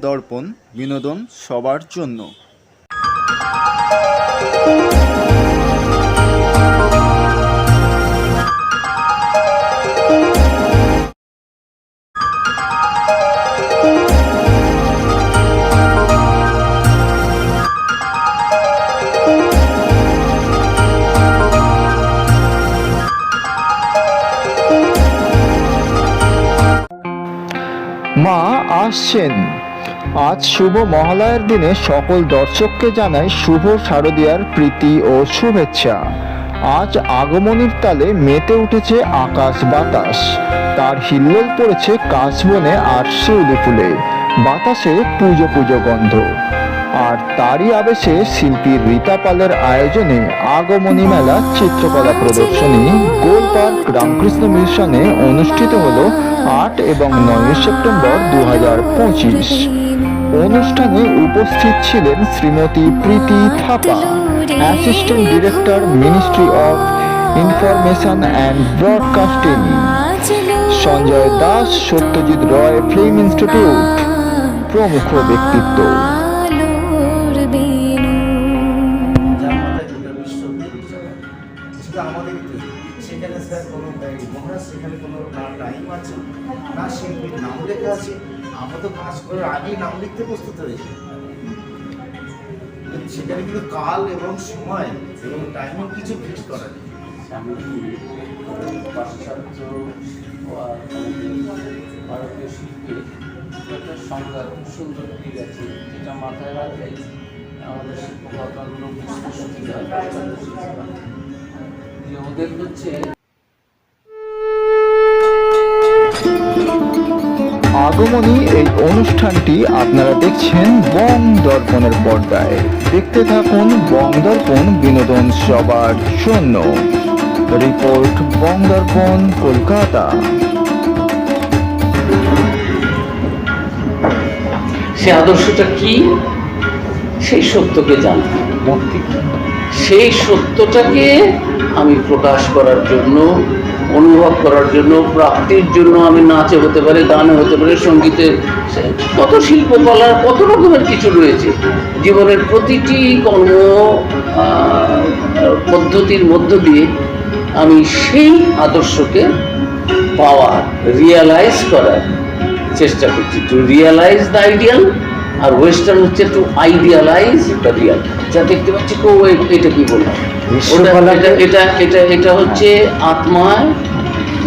দর্পণ বিনোদন সবার জন্য। মা আসছেন। আজ শুভ মহালয়ার দিনে সকল দর্শককে জানাই শুভ শারদীয়ার প্রীতি ও শুভেচ্ছা। আজ আগমনীর তালে মেতে উঠেছে আকাশ বাতাস। তার হিল্লোল পড়েছে কাশবনে আর শিউলি ফুলে। বাতাসে পুজো পুজো গন্ধ। আর তারই আবেশে শিল্পী রীতা পালের আয়োজনে আগমনী মেলা চিত্রকলা প্রদর্শনী গোল পার্ক রামকৃষ্ণ মিশনে অনুষ্ঠিত হল আট এবং নয় সেপ্টেম্বর দু হাজার পঁচিশ। অনুষ্ঠানে উপস্থিত ছিলেন Shrimati Priti Thapa assistant director ministry of information and broadcasting Sanjay Das Satyajit Ray film institute প্রমুখ ব্যক্তিত্ব। তো কাজ করার আগেই নাম লিখতে প্রস্তুত হয়েছি। সেখানে কিন্তু কাল এবং সময় এবং টাইমও কিছু ফিক্স করা নেই। পাশ্চাত্য ভারতীয় শিল্পের একটা সংজ্ঞা খুব সুন্দর দিক আছে, যেটা মাথায় রাখলে আমাদের যে ওদের হচ্ছে অনুষ্ঠানটি আপনারা দেখছেন বং দর্পণের পর্দায়। দেখতে থাকুন বং দর্পণ বিনোদন সবার জন্য। রিপোর্ট বং দর্পণ কলকাতা। সে আদর্শটা কি? সেই সত্যকে জানা সেই সত্যটাকে আমি প্রকাশ করার জন্য অনুভব করার জন্য, প্রাপ্তির জন্য আমি নাচে হতে পারে, গানে হতে পারে, সঙ্গীতে। কত শিল্পকলার কত রকমের কিছু রয়েছে। জীবনের প্রতিটি কর্ম পদ্ধতির মধ্য দিয়ে আমি সেই আদর্শকে পাওয়ার রিয়ালাইজ করার চেষ্টা করছি। টু রিয়ালাইজ দ্য আইডিয়াল আর ওয়েস্টার্ন হচ্ছে টু আইডিয়ালাইজ দ্য রিয়াল যা দেখতে পাচ্ছি কো এটা কি বললাম? এটা এটা এটা এটা হচ্ছে আত্মায়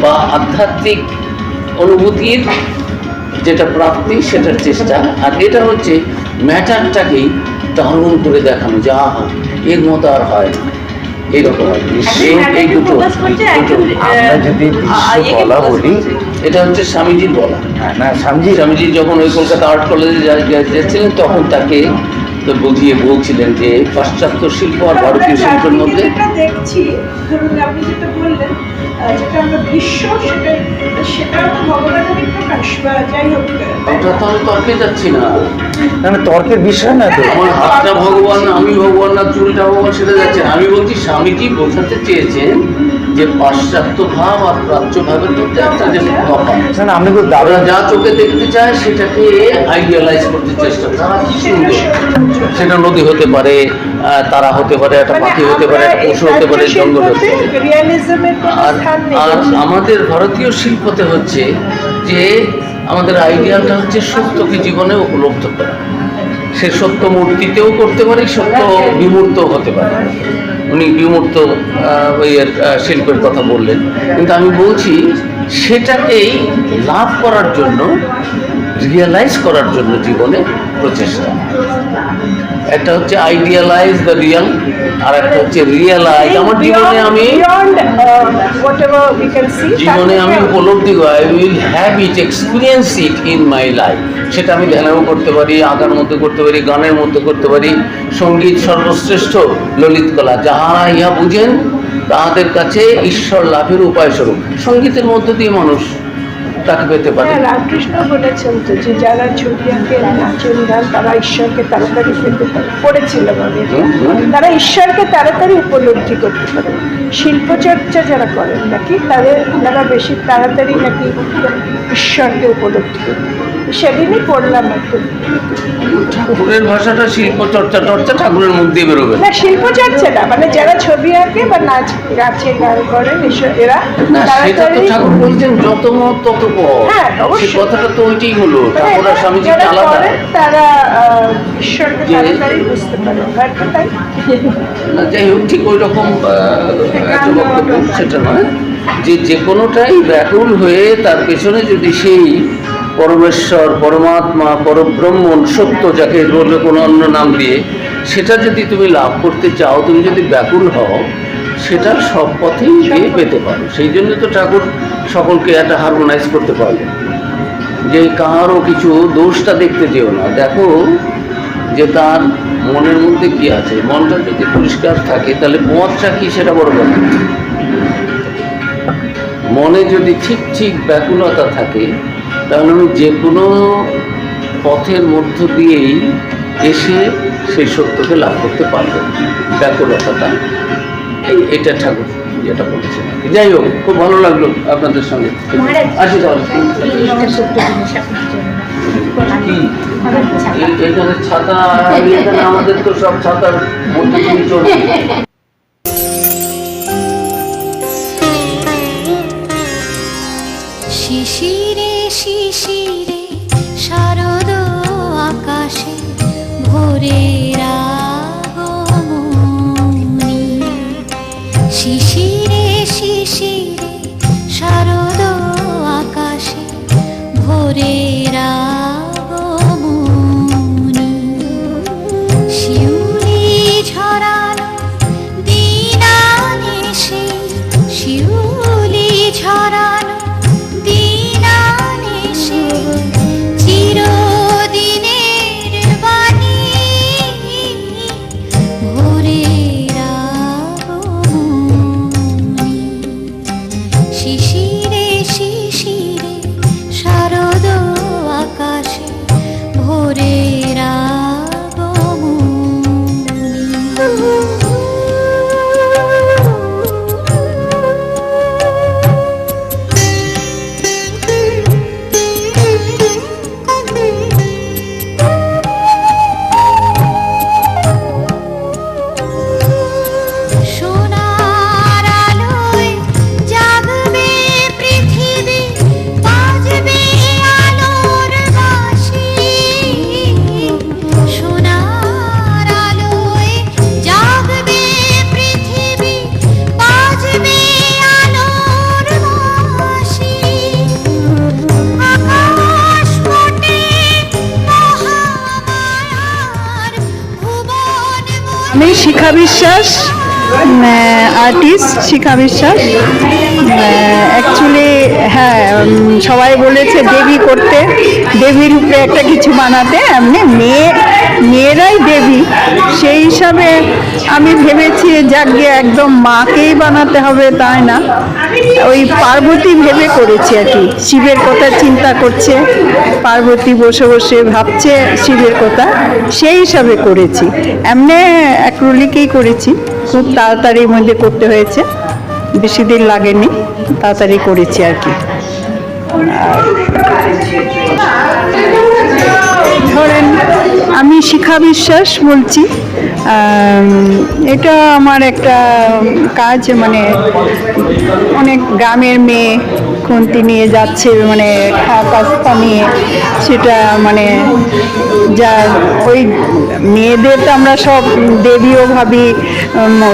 বা আধ্যাত্মিক অনুভূতির যেটা প্রাপ্তি সেটার চেষ্টা। আর এটা হচ্ছে ম্যাটারটাকেই দারুণ করে দেখানো যা এর মতো আর হয় না। এইরকম আর কি। এই- দুটো দুটো। আমরা যদি বলা বলি এটা হচ্ছে স্বামীজির বলা। হ্যাঁ, না স্বামীজি স্বামীজি যখন ওই কলকাতা আর্ট কলেজে যাচ্ছিলেন তখন তাকে তো বুঝিয়ে বলছিলেন যে পাশ্চাত্য শিল্প আর ভারতীয় শিল্পের মধ্যে দেখছি ধরুন আপনি যেটা বললেন যেটা আমরা বিশ্ব সেটা সেটাও তো ভগবানেরই প্রকাশ বা যাই হোক ওটা তো। আমি তর্কে যাচ্ছি না। তর্কের বিষয় না তো। আমার হাতটা ভগবান না আমি ভগবান না চুলটা ভগবান সেটা যাচ্ছে না। আমি বলছি স্বামীজি বোঝাতে চেয়েছেন? যে পাশ্চাত্য ভাব আর প্রাচ্য ভাবের মধ্যে একটা যে তফাৎ না আপনি যা চোখে দেখতে চায় সেটাকে আইডিয়ালাইজ করতে চেষ্টা তারা কি সুন্দর সেটা নদী হতে পারে তারা হতে পারে একটা পাখি হতে পারে একটা পশু হতে পারে জঙ্গল হতে পারে। আর আমাদের ভারতীয় শিল্পতে হচ্ছে যে আমাদের আইডিয়ালটা হচ্ছে সত্যকে জীবনে উপলব্ধ করা। সে সত্য মূর্তিতেও করতে পারে সত্য বিমূর্ত হতে পারে। উনি বিমূর্ত আহ, শিল্পের কথা বললেন। কিন্তু আমি বলছি সেটাকেই লাভ করার জন্য রিয়েলাইজ করার জন্য জীবনে প্রচেষ্টা। একটা হচ্ছে আইডিয়ালাইজ দ্য রিয়াল আর একটা হচ্ছে রিয়েলাইজ আমার জীবনে আমি উই জীবনে আমি উপলব্ধি I will have it experience it in my life সেটা আমি ধ্যানেও করতে পারি আঁকার মধ্যে করতে পারি গানের মধ্যে করতে পারি। সংগীত সর্বশ্রেষ্ঠ ললিত কলা যাহারা ইহা বুঝেন তাহাদের কাছে ঈশ্বর লাভের উপায় স্বরূপ। সঙ্গীতের মধ্য দিয়ে মানুষ তাকে পেতে পারে হ্যাঁ রামকৃষ্ণ বলেছেন তো যে যারা ছবি আঁকে নাচেন গান তারা ঈশ্বরকে তাড়াতাড়ি পেতে পারে পড়েছিলাম আমি। তারা ঈশ্বরকে তাড়াতাড়ি উপলব্ধি করতে পারে শিল্পচর্চা যারা করেন নাকি তাদের তারা বেশি তাড়াতাড়ি নাকি ঈশ্বরকে উপলব্ধি করতে পারে। সেদিনই পড়লাম একটু। ঠাকুরের ভাষাটা শিল্প চর্চা টর্চা ঠাকুরের মুখ দিয়ে বেরোবে। না শিল্পচর্চা না মানে যারা ছবি আঁকে বা নাচ গাছে গান করে এরা না সেটা তো ঠাকুর বলছেন যত মত তত হ্যাঁ, সে কথাটা তো ওইটাই হলো মানে ঠাকুর আর স্বামীজি আলাদা? তারা আহ, ঈশ্বরকে যে- তাড়াতাড়ি বুঝতে পারে। না যাই হোক ঠিক ওই রকম সেটা নয়। যে যে কোনোটাই ব্যাকুল হয়ে তার পেছনে যদি সেই পরমেশ্বর, পরমাত্মা, পরব্রহ্মণ, সত্য যাকে বলবে কোনো অন্য নাম দিয়ে, সেটা যদি তুমি লাভ করতে চাও, তুমি যদি ব্যাকুল হও, সেটা সব পথেই গিয়ে পেতে পারো। সেই জন্য তো ঠাকুর সকলকে একটা হারমোনাইজ করতে পারবে যে কারও কিছু দোষটা দেখতে যেও না। দেখো যে তার মনের মধ্যে কি আছে? মনটা যদি পরিষ্কার থাকে, তাহলে পথটা কি সেটা বড় কথা। মনে যদি ঠিক ঠিক ব্যাকুলতা থাকে তাহলে আমি যে কোনো পথের মধ্য দিয়েই এসে সেই সত্যকে লাভ করতে পারব। ব্যাকুলতাটা। এই এটা ঠাকুর যেটা বলেছেন। যাই হোক খুব ভালো লাগল আপনাদের সঙ্গে। আসি তাহলে। এই- ছাতা। আমাদের তো সব ছাতার মধ্যে চলছে। আমি শিখা বিশ্বাস আর্টিস্ট শিখা বিশ্বাস। অ্যাকচুয়ালি হ্যাঁ সবাই বলেছে দেবী করতে। দেবীর উপরে একটা কিছু বানাতে, এমনি মেয়ে, মেয়েরাই দেবী। সেই হিসাবে আমি ভেবেছি যাকে একদম মাকেই বানাতে হবে, তাই না? ওই পার্বতী ভেবে করেছি আর কি। শিবের কথা চিন্তা করছে, পার্বতী বসে বসে ভাবছে শিবের কথা। সেই হিসাবে করেছি। এমনি অ্যাক্রোলিকেই করেছি। খুব তাড়াতাড়ির মধ্যে করতে হয়েছে। বেশি দিন লাগেনি, তাড়াতাড়ি করেছি আর কি। ধরেন, আমি শিখা বিশ্বাস বলছি। এটা আমার একটা কাজ মানে অনেক গ্রামের মেয়ে খুন্তি নিয়ে যাচ্ছে মানে কাস্তা নিয়ে সেটা মানে যা ওই মেয়েদের তো আমরা সব দেবীও ভাবি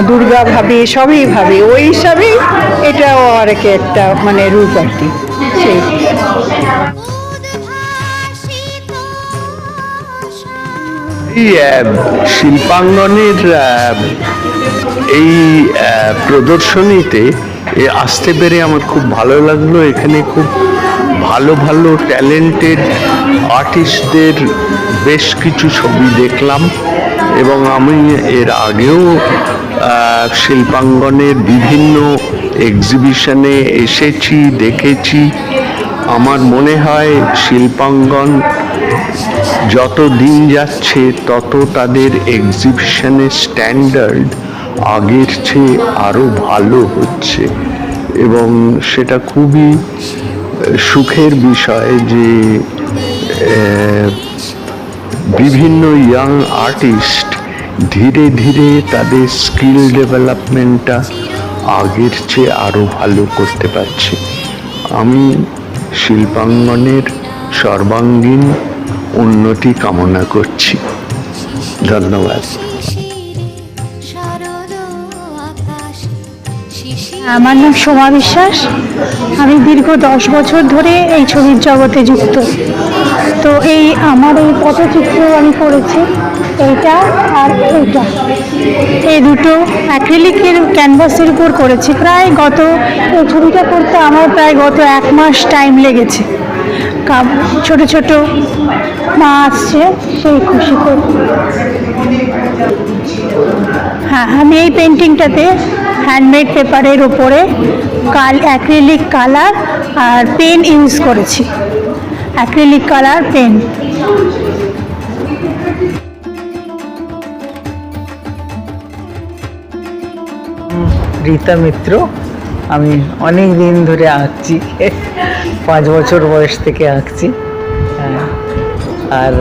দুর্গা ভাবি, সবই ভাবি। ওই হিসাবেই এটাও আর কি একটা মানে রূপ আর কি, সেই। শিল্পাঙ্গনের এই প্রদর্শনীতে এ আসতে পেরে আমার খুব ভালো লাগল। এখানে খুব ভালো ভালো ট্যালেন্টেড আর্টিস্টদের বেশ কিছু ছবি দেখলাম এবং আমি এর আগেও শিল্পাঙ্গনের বিভিন্ন এক্সিবিশনে এসেছি, দেখেছি। আমার মনে হয় শিল্পাঙ্গন যত দিন যাচ্ছে তত তাদের এক্সিবিশনের স্ট্যান্ডার্ড আগের চেয়ে আরও ভালো হচ্ছে। এবং সেটা খুবই সুখের বিষয় যে বিভিন্ন ইয়াং আর্টিস্ট ধীরে ধীরে তাদের স্কিল ডেভেলপমেন্টটা আগের চেয়ে আরও ভালো করতে পারছে। আমি শিল্পাঙ্গনের সর্বাঙ্গীন উন্নতি কামনা করছি। ধন্যবাদ। আমার নাম সোমা বিশ্বাস। আমি দীর্ঘ দশ বছর ধরে এই ছবির জগতে যুক্ত। তো এই আমার এই পটচিত্র আমি করেছি, এইটা আর এইটা। এই দুটো অ্যাক্রিলিকের ক্যানভাসের উপর করেছি। প্রায় গত এই ছবিটা করতে আমার প্রায় গত এক মাস টাইম লেগেছে। ছোট ছোট মা আসছে, সেই খুশি করে। হ্যাঁ আমি এই পেন্টিংটাতে হ্যান্ডমেড পেপারের ওপরে কাল অ্যাক্রিলিক কালার আর পেন ইউজ করেছি। Acrylic colour pen Rita Mitra, আমি অনেক দিন ধরে আঁকছি, পাঁচ বছর বয়স থেকে আঁকছি। আর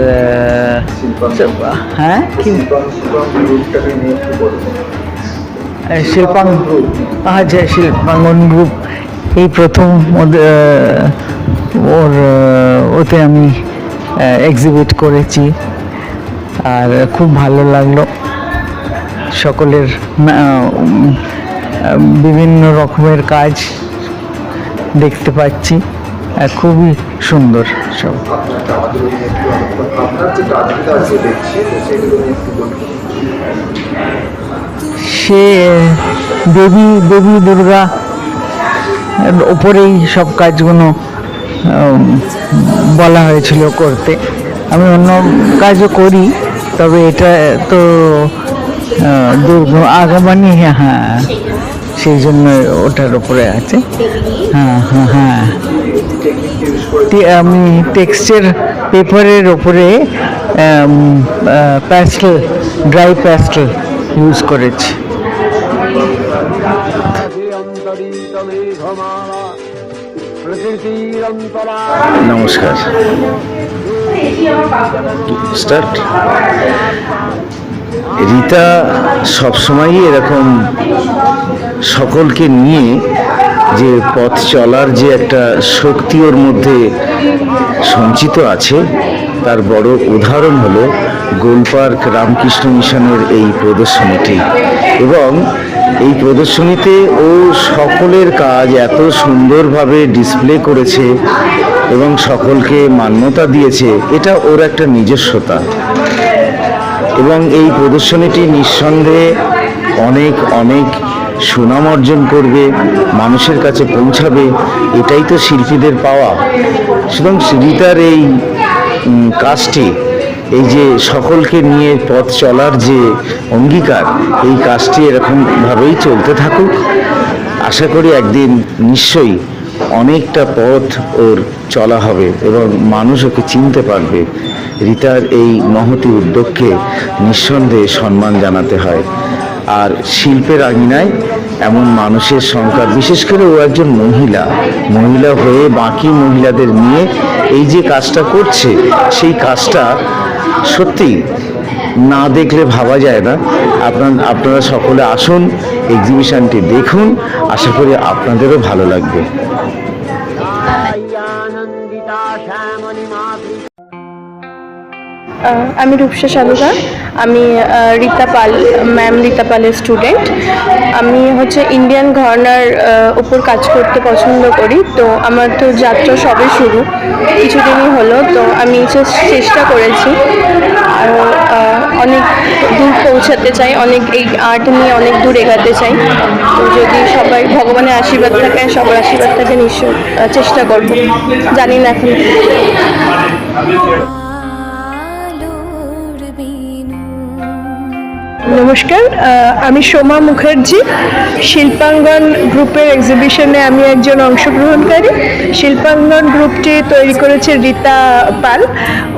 হ্যাঁ? কি? শিল্পাঙ্গ আচ্ছা শিল্পাঙ্গন গ্রুপ, এই প্রথম ওর ওতে আমি এক্সিবিট করেছি। আর খুব ভালো লাগল। সকলের বিভিন্ন রকমের কাজ দেখতে পাচ্ছি। খুবই সুন্দর সব। সে দেবী দেবী দুর্গা ওপরেই সব কাজগুলো বলা হয়েছিল করতে। আমি অন্য কাজও করি, তবে এটা তো দুর্গা আগমনী হ্যাঁ সেই জন্য ওটার ওপরে আছে। হ্যাঁ হ্যাঁ হ্যাঁ। আমি টেক্সচার পেপারের ওপরে প্যাস্টেল ড্রাই প্যাস্টেল ইউজ করেছি। নমস্কার। স্টার্ট। রীতা সবসময়ই এরকম সকলকে নিয়ে যে পথ চলার যে একটা শক্তি ওর মধ্যে সঞ্চিত আছে, তার বড় উদাহরণ হলো গোলপার্ক রামকৃষ্ণ মিশনের এই প্রদর্শনীটি। এবং এই প্রদর্শনীতে ও সকলের কাজ এত সুন্দরভাবে ডিসপ্লে করেছে এবং সকলকে মান্যতা দিয়েছে, এটা ওর একটা নিজস্বতা। এবং এই প্রদর্শনীটি নিঃসন্দেহে অনেক অনেক সুনাম অর্জন করবে, মানুষের কাছে পৌঁছাবে, এটাই তো শিল্পীদের পাওয়া। সুতরাং রীতার এই কাজটি এই যে সকলকে নিয়ে পথ চলার যে অঙ্গীকার, এই কাজটি এরকমভাবেই চলতে থাকুক। আশা করি একদিন নিশ্চয়ই অনেকটা পথ ওর চলা হবে এবং মানুষ ওকে চিনতে পারবে। রীতার এই মহতি উদ্যোগকে নিঃসন্দেহে সম্মান জানাতে হয়। আর শিল্পের আঙিনায় এমন মানুষের সংখ্যা, বিশেষ করে ও একজন মহিলা মহিলা হয়ে বাকি মহিলাদের নিয়ে এই যে কাজটা করছে, সেই কাজটা সত্যি, না দেখলে ভাবা যায় না। আপনার, আপনারা সকলে আসুন এক্সিবিশনটি দেখুন। আশা করি আপনাদেরও ভালো লাগবে। আমি রূপসা সালুকার আমি রীতা পাল ম্যাম রীতা পালের স্টুডেন্ট আমি হচ্ছে ইন্ডিয়ান ঘরনার উপর কাজ করতে পছন্দ করি। তো আমার তো যাত্রা সবে শুরু। কিছুদিনই হলো। তো আমি চেষ্টা করেছি আর অনেক দূর পৌঁছাতে চাই, অনেক এই আর্ট নিয়ে অনেক দূর এগাতে চাই। তো যদি সবাই ভগবানের আশীর্বাদ থাকে, সবার আশীর্বাদ থাকে নিশ্চয় চেষ্টা করব। জানি না এখন। নমস্কার আমি সোমা মুখার্জি, শিল্পাঙ্গন গ্রুপের এক্সিবিশনে আমি একজন অংশগ্রহণকারী। শিল্পাঙ্গন গ্রুপটি তৈরি করেছে রীতা পাল।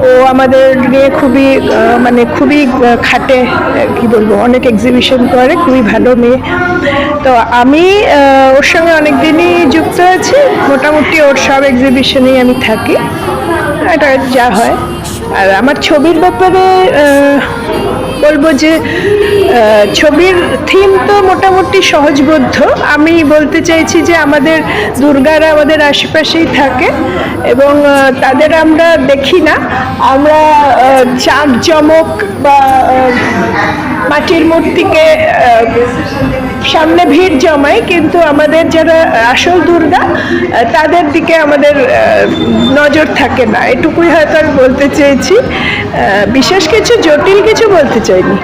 ও আমাদের নিয়ে খুবই মানে খুবই খাটে কি বলব, অনেক এক্সিবিশন করে, খুবই ভালো মেয়ে। তো আমি ওর সঙ্গে অনেক দিনই যুক্ত আছি। মোটামুটি ওর সব এক্সিবিশনেই আমি থাকি। এটা যা হয়। আর আমার ছবির ব্যাপারে বলব যে ছবির থিম তো মোটামুটি সহজবোধ্য। আমি বলতে চাইছি যে, আমাদের দুর্গারা আমাদের আশেপাশেই থাকে এবং তাদের আমরা দেখি না। আমরা চাঁদ চমক বা মাটির মূর্তিকে সামনে ভিড় জমায়, কিন্তু আমাদের যারা আসল দুর্গা তাদের দিকে আমাদের নজর থাকে না। এটুকুই হয়তো আমি বলতে চেয়েছি। বিশেষ কিছু জটিল কিছু বলতে চাইনি।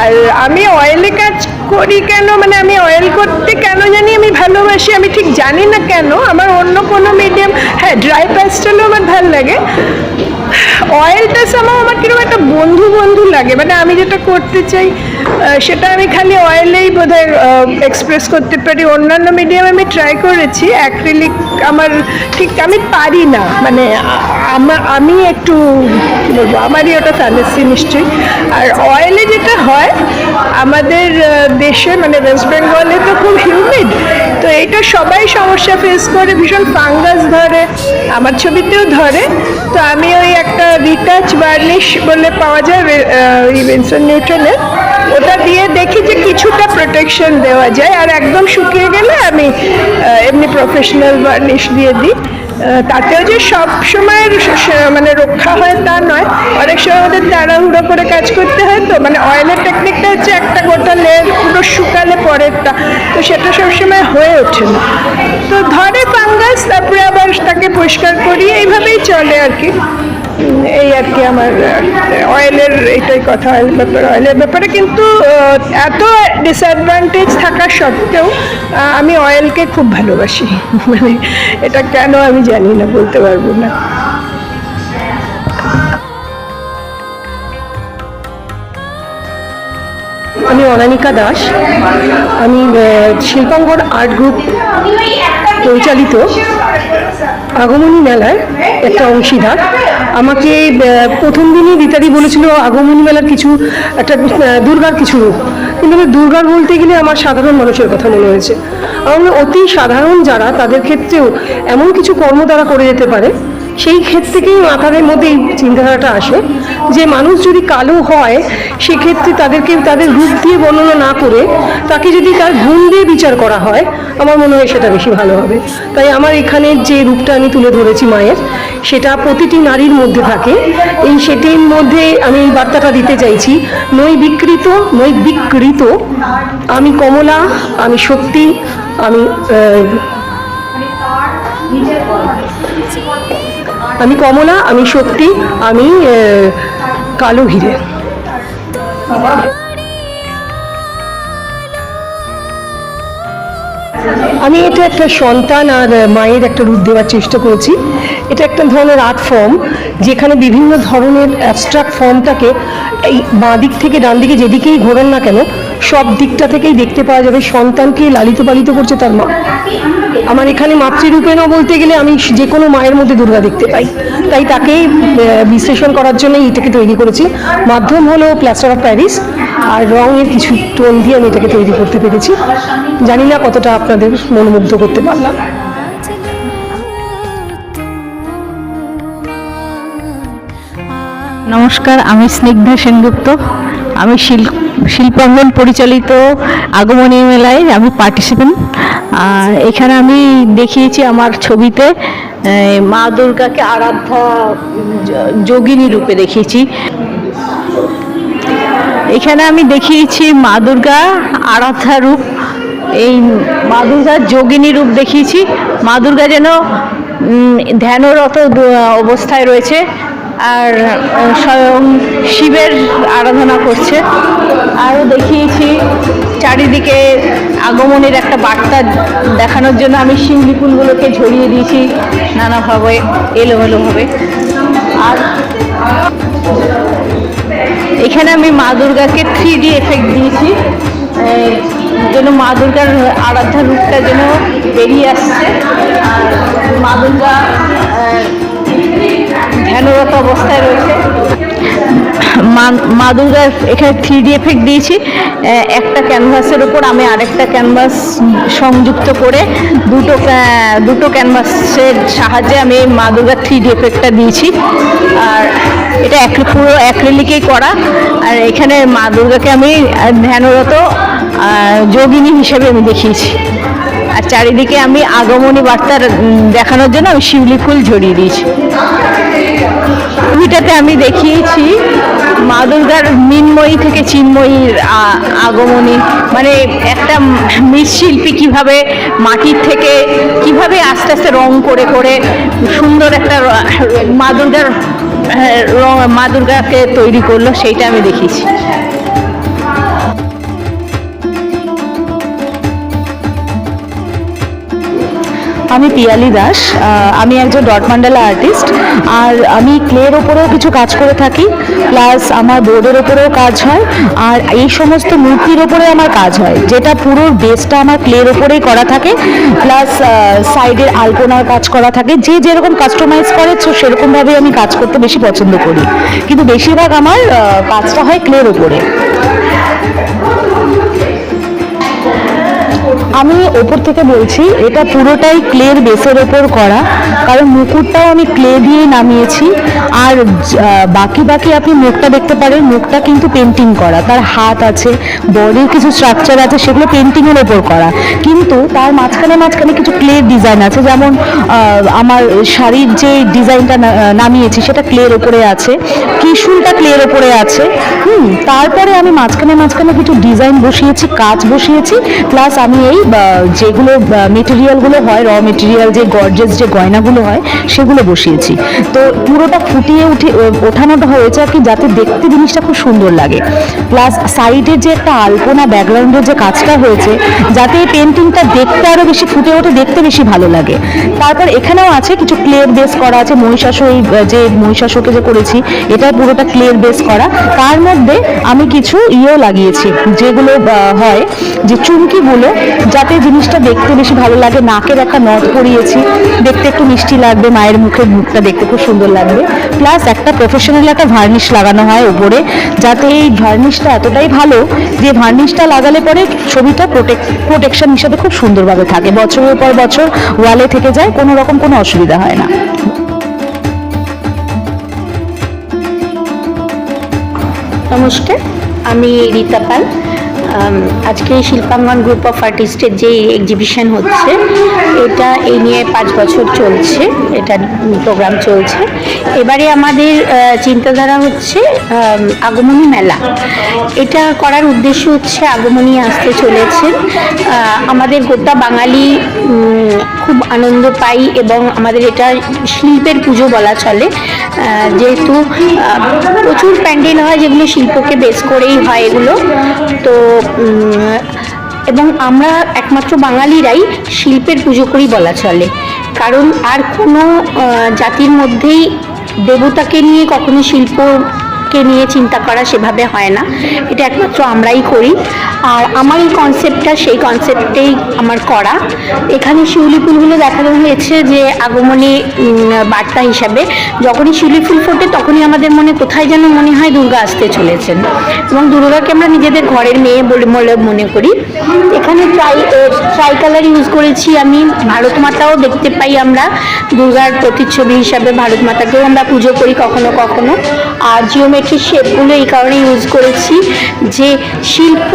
আর আমি অয়েলে কাজ করি কেন? মানে আমি অয়েল করতে কেন জানি? আমি ভালোবাসি, আমি ঠিক জানি না কেন। আমার অন্য কোনো মিডিয়াম হ্যাঁ ড্রাই প্যাস্টেলও আমার ভালো লাগে। অয়েলটা সামাও আমার কীরকম একটা বন্ধু বন্ধু লাগে। মানে আমি যেটা করতে চাই সেটা আমি খালি অয়েলেই বোধহয় এক্সপ্রেস করতে পারি। অন্যান্য মিডিয়াম আমি ট্রাই করেছি অ্যাক্রিলিক আমার ঠিক, আমি পারি না। মানে আ- আমা- একটু বলব, আমারই ওটা ফ্যান্টাসি নিশ্চয়ই। আর অয়েলে যেটা হয়, আমাদের দেশে মানে ওয়েস্ট বেঙ্গলে তো খুব হিউমিড তো এইটা সবাই সমস্যা ফেস করে, ভীষণ ফাঙ্গাস ধরে, আমার ছবিতেও ধরে। তো আমি ওই একটা রিটাচ বার্নিশ বলে পাওয়া যায় ইভেন্সন নিউটনের ওটা দিয়ে দেখি যে কিছুটা প্রোটেকশন দেওয়া যায়। আর একদম শুকিয়ে গেলে আমি এমনি প্রফেশনাল বার্নিশ দিয়ে দিই। তাতেও যে সব সময় মানে রক্ষা হয় তা নয়। অনেক সময় আমাদের তাড়াহুড়ো করে কাজ করতে হয় তো। মানে অয়েলের টেকনিকটা হচ্ছে একটা গোটা লেয়ার পুরো শুকালে পরেরটা। তো সেটা সবসময় হয়ে ওঠে না। তো ধরে ফাঙ্গাস তারপরে আবার তাকে পরিষ্কার করি। এইভাবেই চলে আর কি। এই আর কি আমার অয়েলের এটাই কথা অয়েল ব্যাপারে অয়েলের ব্যাপারে কিন্তু এত ডিসঅ্যাডভান্টেজ থাকা সত্ত্বেও আমি অয়েলকে খুব ভালোবাসি। মানে এটা কেন আমি জানি না, বলতে পারব না। আমি অনামিকা দাস। আমি শিল্পাঙ্গর আর্ট গ্রুপ পরিচালিত আগমনী মেলার একটা অংশীদার। আমাকে প্রথম দিনই রীতাদি বলেছিল, আগমনী মেলার কিছু, একটা দুর্গার কিছু রূপ। কিন্তু দুর্গার বলতে গেলে আমার সাধারণ মানুষের কথা মনে হয়েছে। আমার অতি সাধারণ যারা, তাদের ক্ষেত্রেও এমন কিছু কর্ম তারা করে যেতে পারে সেই ক্ষেত্র থেকেই মাথাদের মধ্যে এই চিন্তাধারাটা আসে যে মানুষ যদি কালো হয়, সেক্ষেত্রে তাদেরকে তাদের রূপ দিয়ে বর্ণনা না করে তাকে যদি তার গুণ দিয়ে বিচার করা হয়, আমার মনে হয় সেটা বেশি ভালো হবে। তাই আমার এখানে যে রূপটা আমি তুলে ধরেছি মায়ের, সেটা প্রতিটি নারীর মধ্যে থাকে। এই সেটির মধ্যে আমি এই বার্তাটা দিতে চাইছি নই বিকৃত নই বিকৃত, আমি কমলা, আমি সত্যি আমি আমি কমলা, আমি শক্তি, আমি কালো হিরে আমি এটা একটা সন্তান আর মায়ের একটা রূপ দেওয়ার চেষ্টা করেছি। এটা একটা ধরনের আর্ট ফর্ম, যেখানে বিভিন্ন ধরনের অ্যাবস্ট্রাক্ট ফর্মটাকে এই বাঁ দিক থেকে ডান দিকে যেদিকেই ঘোরেন না কেন সব দিকটা থেকেই দেখতে পাওয়া যাবে। সন্তানকে লালিত পালিত করছে তার মা। আমার এখানে মাতৃরূপেণও বলতে গেলে আমি যে কোনো মায়ের মধ্যে দুর্গা দেখতে পাই। তাই আহ, বিশ্লেষণ করার জন্য এটাকে তৈরি করেছি। মাধ্যম হলো প্লাস্টার অফ প্যারিস আর রঙের কিছু টোন দিয়ে আমি এটাকে তৈরি করতে পেরেছি। জানি না কতটা আপনাদের মনোমুগ্ধ করতে পারলাম। নমস্কার আমি স্নিগ্ধা সেনগুপ্ত। আমি শিল শিল্পাঙ্গন পরিচালিত আগমনী মেলায় আমি পার্টিসিপেন্ট আর এখানে আমি দেখিয়েছি আমার ছবিতে মা দুর্গাকে আরাধ্যা যোগিনী রূপে দেখিয়েছি। এখানে আমি দেখিয়েছি মা দুর্গা আরাধ্যা রূপ। এই মা দুর্গার যোগিনী রূপ দেখিয়েছি। মা দুর্গা যেন ধ্যানরত অবস্থায় রয়েছে। আর স্বয়ং শিবের আরাধনা করছে। আরও দেখিয়েছি চারিদিকে আগমনের একটা বার্তা দেখানোর জন্য। আমি শিউলি ফুলগুলোকে ঝরিয়ে দিয়েছি নানাভাবে, এলোমেলোভাবে। আর এখানে আমি মা দুর্গাকে থ্রি ডি এফেক্ট দিয়েছি। যেন মা দুর্গার আরাধ্যা রূপটা যেন বেরিয়ে আসছে। আর মা দুর্গা ধ্যানরত অবস্থায় রয়েছে। মা দুর্গার এখানে থ্রি ডি এফেক্ট দিয়েছি। একটা ক্যানভাসের উপর আমি আরেকটা ক্যানভাস সংযুক্ত করে দুটো দুটো ক্যানভাসের সাহায্যে আমি এই মা দুর্গার থ্রি ডি এফেক্টটা দিয়েছি। আর এটা এক পুরো অ্যাক্রিলিকেই করা। আর এখানে মা দুর্গাকে আমি ধ্যানরত যোগিনী হিসেবে আমি দেখিয়েছি। আর চারিদিকে আমি আগমনী বার্তার দেখানোর জন্য আমি শিউলি ফুল ঝরিয়ে দিয়েছি। ছবিটাতে আমি দেখিয়েছি মা দুর্গার মিনময়ী থেকে চিন্ময়ীর আগমনী। মানে একটা মৃৎশিল্পী কীভাবে মাটির থেকে কীভাবে আস্তে আস্তে রং করে করে সুন্দর একটা মা দুর্গার হ্যাঁ, মা দুর্গাকে তৈরি করল সেইটা আমি দেখিয়েছি। আমি পিয়ালি দাস আমি একজন ডট মান্ডালা আর্টিস্ট আর আমি ক্লের ওপরেও কিছু কাজ করে থাকি প্লাস আমার বোর্ডের ওপরেও কাজ হয়, আর এই সমস্ত মূর্তির ওপরে আমার কাজ হয়, যেটা পুরো বেসটা আমার ক্লের ওপরেই করা থাকে প্লাস সাইডের আলপনার কাজ করা থাকে, যে যেরকম কাস্টমাইজ করে, তো সেরকমভাবেই আমি কাজ করতে বেশি পছন্দ করি, কিন্তু বেশিরভাগ আমার কাজটা হয় ক্লের ওপরে। আমি ওপর থেকে বলছি, এটা পুরোটাই ক্লের বেসের ওপর করা, কারণ মুকুটটাও আমি ক্লে দিয়ে নামিয়েছি। আর বাকি বাকি আপনি মুখটা দেখতে পারেন, মুখটা কিন্তু পেন্টিং করা। তার হাত আছে বডির কিছু স্ট্রাকচার আছে, সেগুলো পেন্টিংয়ের ওপর করা। কিন্তু তার মাঝখানে মাঝখানে কিছু ক্লের ডিজাইন আছে, যেমন আমার শাড়ির যে ডিজাইনটা নামিয়েছি, সেটা ক্লের ওপরে আছে। ত্রিশুলটা ক্লের ওপরে আছে। হুম, তারপরে আমি মাঝখানে মাঝখানে কিছু ডিজাইন বসিয়েছি, কাজ বসিয়েছি প্লাস আমি এই বা, যেগুলো মেটেরিয়ালগুলো হয় র মেটেরিয়াল যে গর্জেস যে গয়নাগুলো হয় সেগুলো বসিয়েছি। তো পুরোটা ফুটিয়ে উঠে ওঠানোটা হয়েছে আর কি যাতে দেখতে জিনিসটা খুব সুন্দর লাগে। প্লাস সাইডের যে একটা আলপনা ব্যাকগ্রাউন্ডের যে কাজটা হয়েছে যাতে এই পেন্টিংটা দেখতে আরও বেশি ফুটে ওঠে দেখতে বেশি ভালো লাগে। তারপর এখানেও আছে কিছু ক্লের বেস করা আছে মহিষাসু এই যে মহিষাসুকে যে করেছি এটা পুরোটা ক্লের বেস করা। তার মধ্যে আমি কিছু ইয়েও লাগিয়েছি যেগুলো হয় যে চুমকিগুলো যাতে জিনিসটা দেখতে বেশি ভালো লাগে নাকের একটা নথ পরিয়েছি, দেখতে একটু মিষ্টি লাগবে, মায়ের মুখের মুখটা দেখতে খুব সুন্দর লাগবে। প্লাস একটা প্রফেশনাল একটা ভার্নিশ লাগানো হয় উপরে যাতে এই ভার্নিশটা এতটাই ভালো যে ভার্নিশটা লাগালে পরে ছবিটা প্রোটেক্ট প্রোটেকশন হিসাবে খুব সুন্দরভাবে থাকে। বছরের পর বছর ওয়ালে থেকে যায়, কোনো রকম কোনো অসুবিধা হয় না। নমস্কার, আমি রীতা পাল। আজকে শিল্পাঙ্গন গ্রুপ অফ আর্টিস্টের যে এক্সিবিশন হচ্ছে এটা এই নিয়ে পাঁচ বছর চলছে এটা প্রোগ্রাম চলছে। এবারে আমাদের চিন্তাধারা হচ্ছে আগমনী মেলা। এটা করার উদ্দেশ্য হচ্ছে আগমনী আসতে চলেছেন আহ, আমাদের গোটা বাঙালি খুব আনন্দ পাই এবং আমাদের এটা শিল্পের পুজো বলা চলে। যেহেতু প্রচুর প্যান্ডেল হয় যেগুলো শিল্পকে বেস করেই হয় এগুলো। তো এবং আমরা একমাত্র বাঙালিরাই শিল্পের পুজো করি বলা চলে। কারণ আর কোনো জাতির মধ্যেই দেবতাকে নিয়ে কখনো শিল্পকে নিয়ে চিন্তা করা সেভাবে হয় না। এটা একমাত্র আমরাই করি। আর আমার এই কনসেপ্টটা সেই কনসেপ্টেই আমার করা। এখানে শিউলি ফুলগুলো দেখানো হয়েছে যে আগমনী বার্তা হিসাবে। যখনই শিউলি ফুল ফোটে, তখনই আমাদের মনে কোথায় যেন মনে হয় দুর্গা আসতে চলেছেন। এবং দুর্গাকে আমরা নিজেদের ঘরের মেয়ে বলে মনে করি। এখানে ট্রাই ট্রাই কালার ইউজ করেছি আমি। ভারত মাতাও দেখতে পাই আমরা। দুর্গার প্রতিচ্ছবি হিসাবে ভারত মাতাকেও আমরা পুজো করি কখনো কখনো। আর জিওমেট্রিক শেপগুলো এই কারণে ইউজ করেছি যে শিল্প,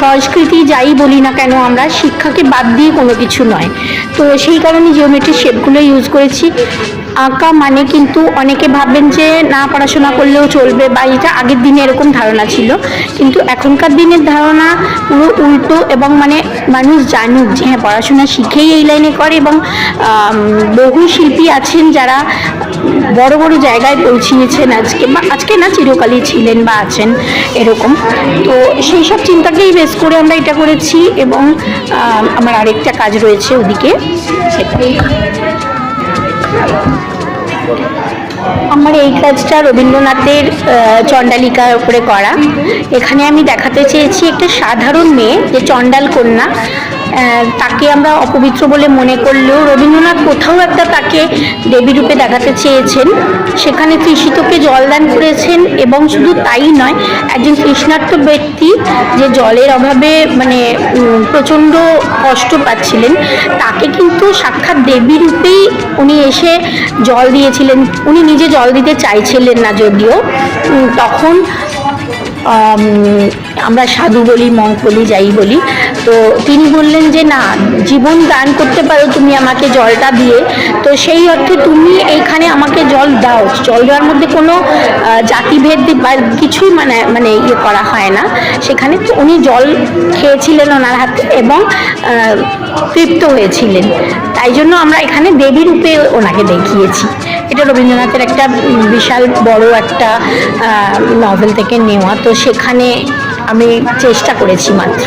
সংস্কৃতি যাই বলি না কেন আমরা শিক্ষাকে বাদ দিয়ে কোনো কিছু নয়। তো সেই কারণে জিওমেট্রিক শেপগুলো ইউজ করেছি। আঁকা মানে কিন্তু অনেকে ভাববেন যে না, পড়াশোনা করলেও চলবে বা এটা আগের দিনে এরকম ধারণা ছিল। কিন্তু এখনকার দিনের ধারণা পুরো উল্টো এবং মানে মানুষ জানুক যে হ্যাঁ পড়াশোনা শিখেই এই লাইনে করে এবং বহু শিল্পী আছেন যারা বড় বড় জায়গায় পৌঁছিয়েছেন আজকে বা আজকে না চিরকালই ছিলেন বা আছেন এরকম। তো সেই সব চিন্তাকেই বেস করে আমরা এটা করেছি এবং আমার আরেকটা কাজ রয়েছে ওদিকে। আমার এই কাজটা রবীন্দ্রনাথের চণ্ডালিকার উপরে করা। এখানে আমি দেখাতে চেয়েছি একটা সাধারণ মেয়ে, যে চণ্ডাল কন্যা। তাকে আমরা অপবিত্র বলে মনে করলেও রবীন্দ্রনাথ কোথাও একটা তাকে দেবী রূপে দেখাতে চেয়েছেন। সেখানে তৃষিতকে জলদান করেছেন এবং শুধু তাই নয়, একজন তৃষ্ণার্ত ব্যক্তি যে জলের অভাবে মানে প্রচণ্ড কষ্ট পাচ্ছিলেন, তাকে কিন্তু সাক্ষাৎ দেবী রূপেই উনি এসে জল দিয়েছিলেন। উনি নিজে জল দিতে চাইছিলেন না যদিও। তখন আমরা সাধু বলি মঙ্ক বলি যাই বলি তো তিনি বললেন যে, না, জীবন দান করতে পারো তুমি আমাকে জলটা দিয়ে। তো সেই অর্থে তুমি এইখানে আমাকে জল দাও। জল দেওয়ার মধ্যে কোনো জাতিভেদ বা কিছুই মানে মানে ইয়ে করা হয় না। সেখানে উনি জল খেয়েছিলেন ওনার হাতে এবং তৃপ্ত হয়েছিলেন। তাই জন্য আমরা এখানে দেবী রূপে ওনাকে দেখিয়েছি। এটা রবীন্দ্রনাথের একটা বিশাল বড় একটা নভেল থেকে নেওয়া। তো সেখানে আমি চেষ্টা করেছি মাত্র।